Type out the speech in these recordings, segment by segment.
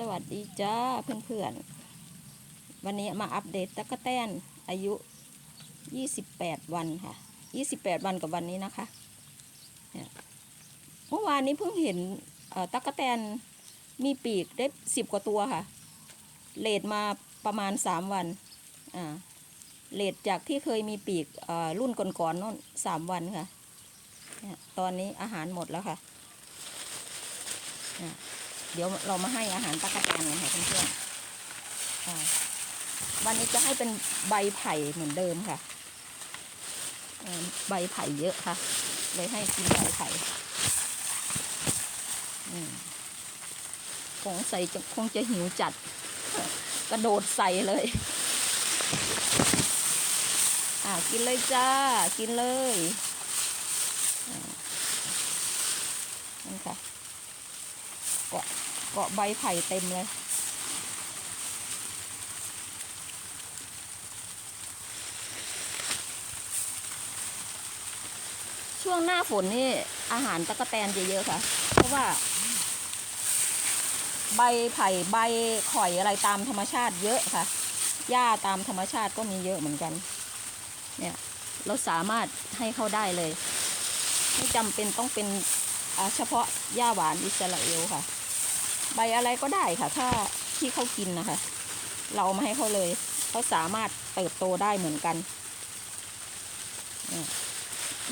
สวัสดีจ้าเพื่อนๆ วันนี้มาอัปเดตตะกะแตนอายุ 28 วันค่ะ 28 วันกับวันนี้นะคะ เมื่อวานนี้เพิ่งเห็นตะกะแตนมีปีกได้ 10 กว่าตัวค่ะ เลดมาประมาณ 3 วัน อ่า เลดจากที่เคยมีปีกรุ่นก่อนๆโน่น3วันค่ะ ตอนนี้อาหารหมดแล้วค่ะ เดี๋ยวเรามาให้อาหารตะกะแตนกันค่ะเพื่อนๆวันนี้จะให้เป็นใบไผ่เหมือนเดิมค่ะใบไผ่เยอะค่ะ เลยให้กินใบไผ่อืมคงใส่จะคงจะหิวจัด กระโดดใส่เลย อ่ากินเลยจ้า กินเลยอ่นี่ค่ะเกาะ เกาะใบไผ่เต็มเลย ช่วงหน้าฝนนี่อาหารตะกะแตนจะเยอะค่ะ เพราะว่า ใบไผ่ใบข่อยอะไรตามธรรมชาติเยอะค่ะ หญ้าตามธรรมชาติก็มีเยอะเหมือนกัน เนี่ย เราสามารถให้เขาได้เลย ไม่จำเป็นต้องเป็นเฉพาะหญ้าหวานอิสราเอลค่ะ ใบอะไรก็ได้ค่ะ ถ้าที่เขากินนะคะ เราเอามาให้เขาเลยเขาสามารถเติบโตได้เหมือนกัน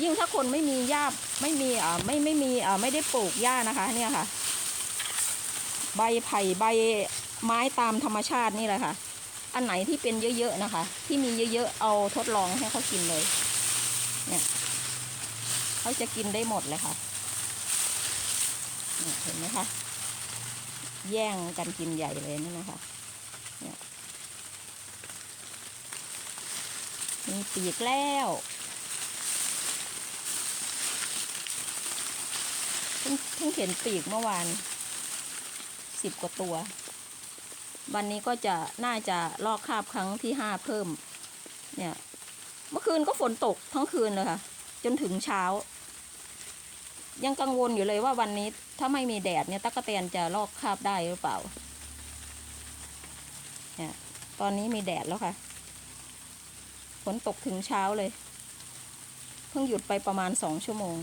ยิ่งถ้าคนไม่มีหญ้าไม่มีอ่าไม่ไม่มีอ่าไม่ได้ปลูกหญ้านะคะ เนี่ยค่ะ ใบไผ่ใบไม้ตามธรรมชาตินี่แหละค่ะ อันไหนที่เป็นเยอะๆนะคะ ที่มีเยอะๆเอาทดลองให้เขากินเลย เนี่ยเขาจะกินได้หมดเลยค่ะเห็นไหมคะ แย่งกันกินใหญ่เลยนี่นะคะเนี่ยมีปีกแล้วเพิ่งเพิ่งเห็นปีกเมื่อวานสิบกว่าตัว วันนี้ก็จะน่าจะลอกคราบครั้งที่ห้าเพิ่ม เนี่ย เมื่อคืนก็ฝนตกทั้งคืนเลยค่ะ จนถึงเช้า ยังกังวลอยู่เลยว่าวันนี้ ถ้าไม่มีแดดเนี่ยตั๊กแตนจะลอกคราบได้หรือเปล่าเนี่ยตอนนี้มีแดดแล้วค่ะฝนตกถึงเช้าเลย เพิ่งหยุดไปประมาณสองชั่วโมง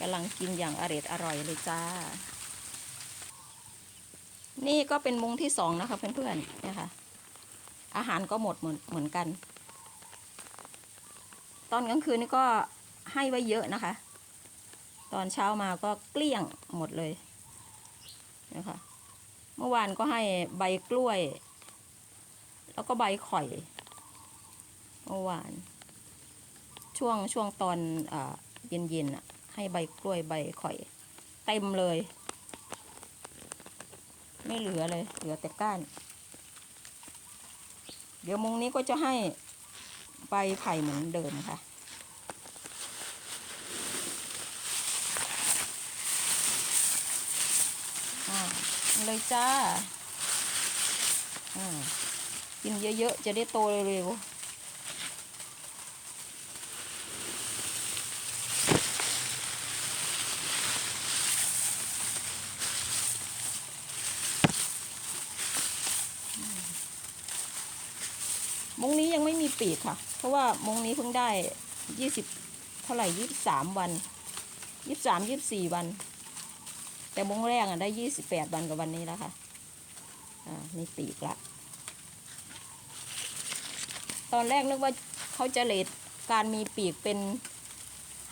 กำลังกินอย่างอร่อยอร่อยเลยจ้า นี่ก็เป็นมุ้งที่สองนะคะเพื่อนๆเนี่ยค่ะ อาหารก็หมดเหมือนเหมือนกัน ตอนกลางคืนนี่ก็ให้ไว้เยอะนะคะ ตอนเช้ามาก็เกลี้ยงหมดเลยนะคะเมื่อวานก็ให้ใบกล้วย แล้วก็ใบข่อยเมื่อวาน ช่วงช่วงตอนเย็นๆอะให้ใบกล้วยใบข่อย เต็มเลย ไม่เหลือเลย เหลือแต่ก้าน เดี๋ยวมุงนี้ก็จะให้ ใบไผ่เหมือนเดิมค่ะอ่าเลยจ้าอ่ากินเยอะๆ จะได้โตเร็วๆ มงนี้ยังไม่มีปีกค่ะ เพราะว่ามงนี้เพิ่งได้ยี่สิบเท่าไหร่ยี่สิบสามวันยี่สิบสามยี่สิบสี่วัน แต่มงแรกอะได้ยี่สิบแปดวันกับวันนี้แล้วค่ะ อ่ามีปีกละ ตอนแรกนึกว่าเขาจะเลทการมีปีกเป็น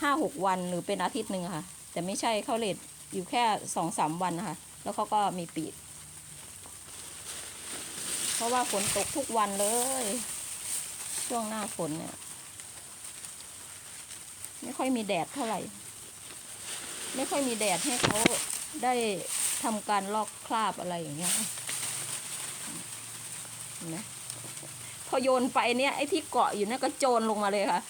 ห้าหกวันหรือเป็นอาทิตย์หนึ่งค่ะ แต่ไม่ใช่เขาเลทอยู่แค่สองสามวันนะคะ แล้วเขาก็มีปีกเพราะว่าฝนตกทุกวันเลย ช่วงหน้าฝนเนี่ย ไม่ค่อยมีแดดเท่าไหร่ ไม่ค่อยมีแดดให้เขาได้ทำการลอกคราบอะไรอย่างเงี้ยนไหมพอโยนไปเนี่ยไอ้ที่เกาะอยู่เนี่ยก็โจรลงมาเลยค่ะ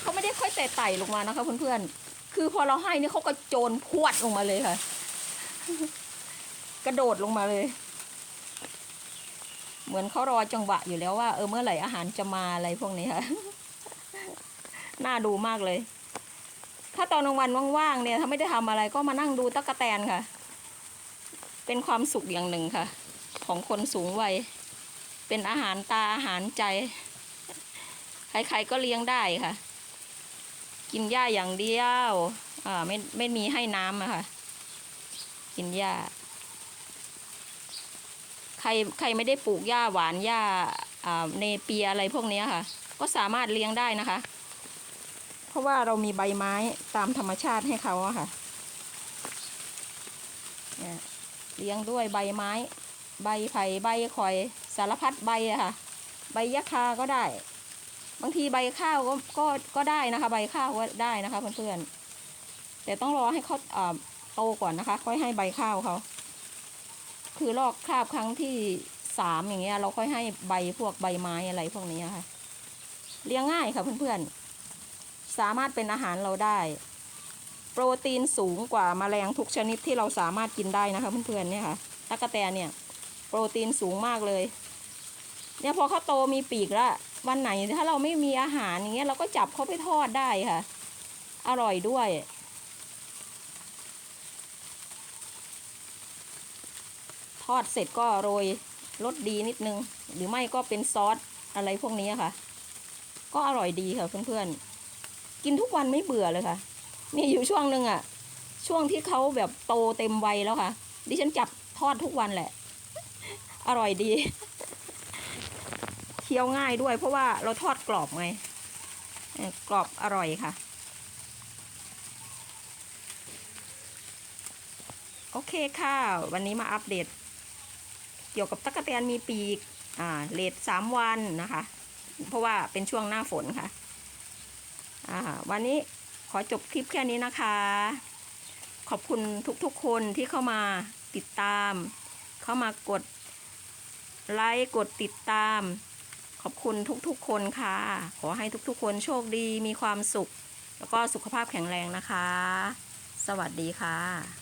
เขาไม่ได้ค่อยไต่ๆลงมานะคะเพื่อนๆ คือพอเราให้เนี่ยเขาก็โจรพวดลงมาเลยค่ะ กระโดดลงมาเลย เหมือนเขารอจังหวะอยู่แล้วว่าเออเมื่อไหร่อาหารจะมาอะไรพวกนี้ค่ะ น่าดูมากเลย ถ้าตอนกลางวันว่างๆเนี่ยถ้าไม่ได้ทำอะไรก็มานั่งดูตั๊กแตนค่ะ เป็นความสุขอย่างหนึ่งค่ะ ของคนสูงวัย เป็นอาหารตาอาหารใจ ใครๆก็เลี้ยงได้ค่ะ กินหญ้าอย่างเดียว อ่าไม่ไม่มีให้น้ำอะค่ะ กินหญ้า รใครไม่ได้ปลูกหญ้าหวานหญ้าเนเปียอะไรพวกนี้ค่ะ ก็สามารถเลี้ยงได้นะคะ เพราะว่าเรามีใบไม้ตามธรรมชาติให้เขาอะค่ะเนี่ยเลี้ยงด้วยใบไม้ ใบไผ่ใบข่อยสารพัดใบอะค่ะ ใบยะคาก็ได้ บางทีใบข้าวก็ก็ก็ได้นะคะ ใบข้าวก็ได้นะคะเพื่อนๆแต่ต้องรอให้เขาโตก่อนนะคะ ค่อยให้ใบข้าวเขา คือลอกคราบครั้งที่สามอย่างเงี้ย เราค่อยให้ใบพวกใบไม้อะไรพวกนี้ค่ะ เลี้ยงง่ายค่ะเพื่อนๆ สามารถเป็นอาหารเราได้ โปรตีนสูงกว่าแมลงทุกชนิดที่เราสามารถกินได้นะคะเพื่อนๆเนี่ยค่ะตะกะแตนเนี่ย โปรตีนสูงมากเลย เนี่ยพอเขาโตมีปีกแล้ววันไหนถ้าเราไม่มีอาหารอย่างเงี้ยเราก็จับเขาไปทอดได้ค่ะ อร่อยด้วย ทอดเสร็จก็โรยรสดีนิดนึง หรือไม่ก็เป็นซอสอะไรพวกนี้ค่ะ ก็อร่อยดีค่ะเพื่อนๆ กินทุกวันไม่เบื่อเลยค่ะ มีอยู่ช่วงหนึ่งอะช่วงที่เขาแบบโตเต็มวัยแล้วค่ะ ดิฉันจับทอดทุกวันแหละ อร่อยดี เคี้ยวง่ายด้วย เพราะว่าเราทอดกรอบไงกรอบอร่อยค่ะ โอเคค่ะ วันนี้มาอัปเดต เกี่ยวกับตักแตนมีปีกอ่าเลทสามวันนะคะ เพราะว่าเป็นช่วงหน้าฝนค่ะอ่าวันนี้ขอจบคลิปแค่นี้นะคะ ขอบคุณทุกๆคนที่เข้ามาติดตาม เข้ามากดไลค์กดติดตาม ขอบคุณทุกๆคนค่ะ ขอให้ทุกๆคนโชคดีมีความสุข แล้วก็สุขภาพแข็งแรงนะคะ สวัสดีค่ะ